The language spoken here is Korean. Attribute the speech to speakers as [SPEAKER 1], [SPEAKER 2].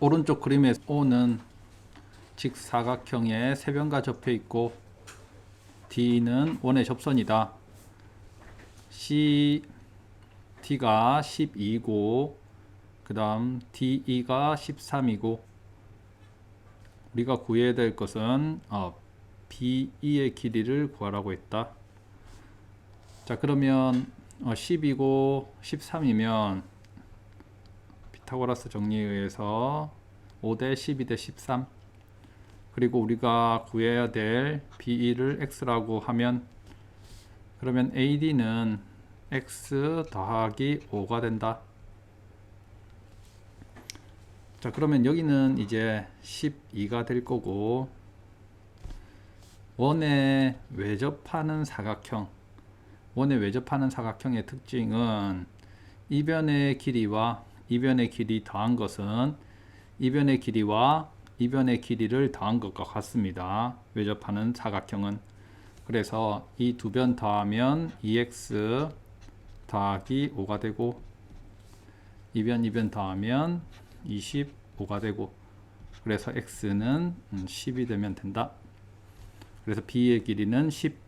[SPEAKER 1] 오른쪽 그림에 O는 직사각형의 세 변과 접혀 있고 D는 원의 접선이다. C T가 12고 그 다음 DE가 13이고 우리가 구해야 될 것은 어, BE의 길이를 구하라고 했다. 자 그러면 어, 10이고 13이면 피타고라스 정리에 의해서 5대 12대 13 그리고 우리가 구해야 될 BE를 X라고 하면 그러면 AD는 X 더하기 5가 된다. 자 그러면 여기는 이제 12가 될 거고 원에 외접하는 사각형 원에 외접하는 사각형의 특징은 이변의 길이와 이변의 길이 더한 것은 이변의 길이와 이변의 길이를 더한 것과 같습니다. 외접하는 사각형은 그래서 이 두 변 더하면 2x 더하기 5가 되고 이변 이변 더하면 25가 되고 그래서 x는 10이 되면 된다. 그래서 b의 길이는 10